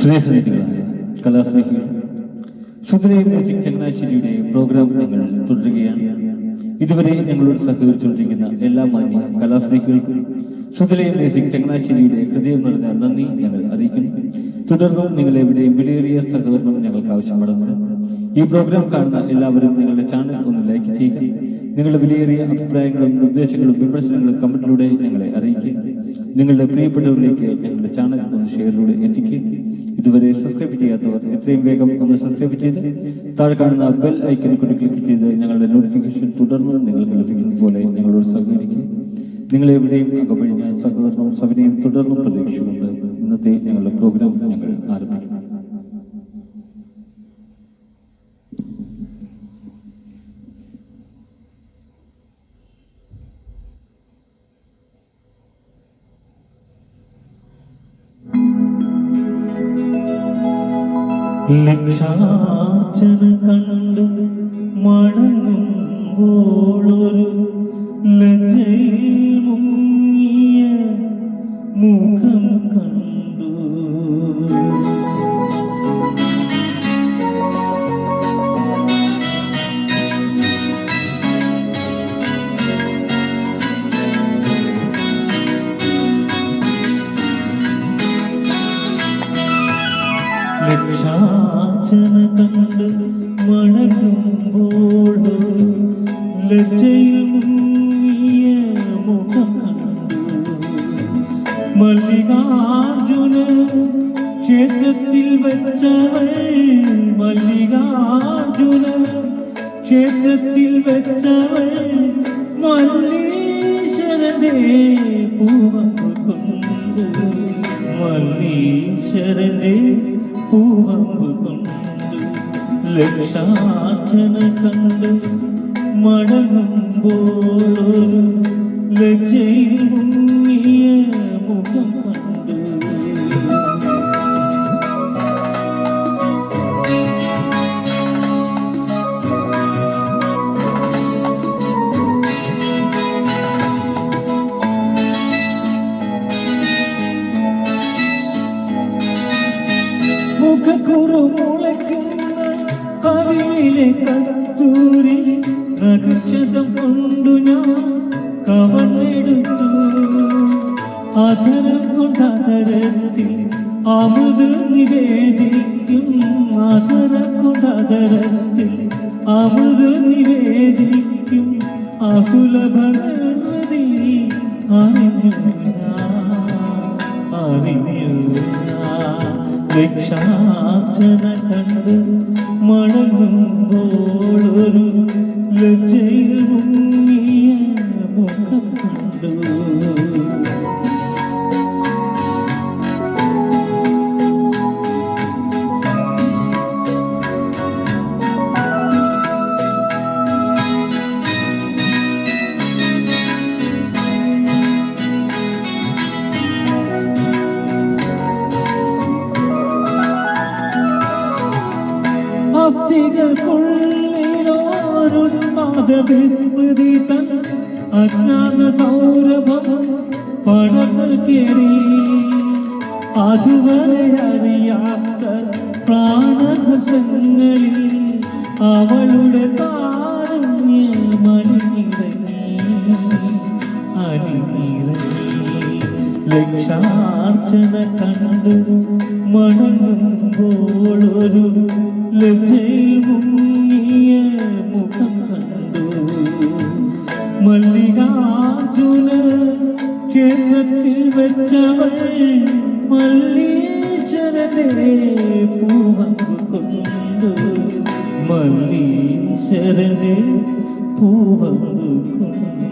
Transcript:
സ്നേഹനിധികളായ കലാസ്നേഹികൾ. ശുദ്ധലയ music ചങ്ങനാശ്ശേരിയുടെ programme ഞങ്ങൾ തുടരുകയാണ്. ഇതുവരെ ഞങ്ങളോട് സഹകരിച്ചുകൊണ്ടിരിക്കുന്ന എല്ലാ മാന്യ കലാസ്നേഹികൾക്കും ശുദ്ധലയ മ്യൂസിക് ചങ്ങനാശ്ശേരിയുടെ ഹൃദയം നിറഞ്ഞ നന്ദി ഞങ്ങൾ അറിയിക്കുന്നു. തുടർന്നും നിങ്ങൾ എവിടെയും വിലയേറിയ സഹകരണം ഞങ്ങൾക്ക് ആവശ്യപ്പെടുന്നത് ഈ പ്രോഗ്രാം കാണുന്ന എല്ലാവരും നിങ്ങളുടെ ചാനൽ ഒന്ന് ലൈക്ക് ചെയ്യുക. നിങ്ങളുടെ വിലയേറിയ അഭിപ്രായങ്ങളും നിർദ്ദേശങ്ങളും വിമർശനങ്ങളും കമന്റിലൂടെ ഞങ്ങളെ നിങ്ങളുടെ പ്രിയപ്പെട്ടവരിലേക്ക് ഞങ്ങളുടെ ചാനൽ ഒന്ന് ഷെയറിലൂടെ എത്തിക്കുക ഇതുവരെ സബ്സ്ക്രൈബ് ചെയ്യാത്തവർ എത്രയും വേഗം ഒന്ന് സബ്സ്ക്രൈബ് ചെയ്ത് താഴെ കാണുന്ന ബെൽ ഐക്കൺ കൂടി ക്ലിക്ക് ചെയ്ത് ഞങ്ങളുടെ നോട്ടിഫിക്കേഷൻ തുടർന്ന് നിങ്ങൾക്ക് ലഭിക്കുന്നത് പോലെ ഞങ്ങളോട് സഹകരിക്കുക നിങ്ങളെവിടെയും എവിടെയും അകപഴിഞ്ഞ സഹകരണവും സവിനയും തുടർന്നും പ്രതീക്ഷിച്ചുകൊണ്ട് ഇന്നത്തെ ഞങ്ങളുടെ പ്രോഗ്രാം ലക്ഷാർച്ചന കണ്ട് ലക്ഷാർച്ചന കണ്ട് മടങ്ങുമ്പോളൊരു ലജ്ജയിൽ മുങ്ങിയ മുഖം കണ്ടു. മല്ലികാർജുന ക്ഷേത്രത്തിൽ വെച്ചവൾ മല്ലികാർജുന ക്ഷേത്രത്തിൽ വെച്ചവൾ മല്ലീശ്വരനെ പൂവ കൊണ്ട്. മല്ലീശ്വരനെ പൂവമ്പ് കൊണ്ട് ലക്ഷാർച്ചന കണ്ട് മടങ്ങുമ്പോഴൊരു കവിയിലെ കസ്തൂരി നക്ഷതം കൊണ്ടു ഞാൻ കവർന്നെടുത്തു അധരം കൊണ്ടധരത്തിൽ അമൃത് നിവേദിക്കും. അധരം കൊണ്ടധരത്തിൽ അമൃത് നിവേദിക്കും. അസുലഭനീ അറിഞ്ഞു അറിഞ്ഞു രക്ഷാർച്ചന കണ്ട് മടങ്ങുമ്പോഴൊരു അസ്ഥികൾക്കുള്ളിലോരുന്മാദവിസ്മൃതി തൻ അജ്ഞാന സൗരഭം പടങ്ങൾ കേറി അതുവരെ അറിയാത്ത പ്രാണഹസങ്ങളിൽ അവളുടെ താരുണ്യ മണിയിറങ്ങി അണിയിറങ്ങി ലക്ഷാർച്ചന കണ്ടു മടങ്ങുമ്പോഴൊരു ലജ്ജയിൽ മുങ്ങിയ മുഖം കണ്ടു മല്ലികാർജുന ക്ഷേത്രത്തിൽ വെച്ചവൾ മല്ലീശ്വരനെ പൂവമ്പ് കൊണ്ടു. മല്ലീശ്വരനെ പൂവമ്പ് കൊണ്ടു.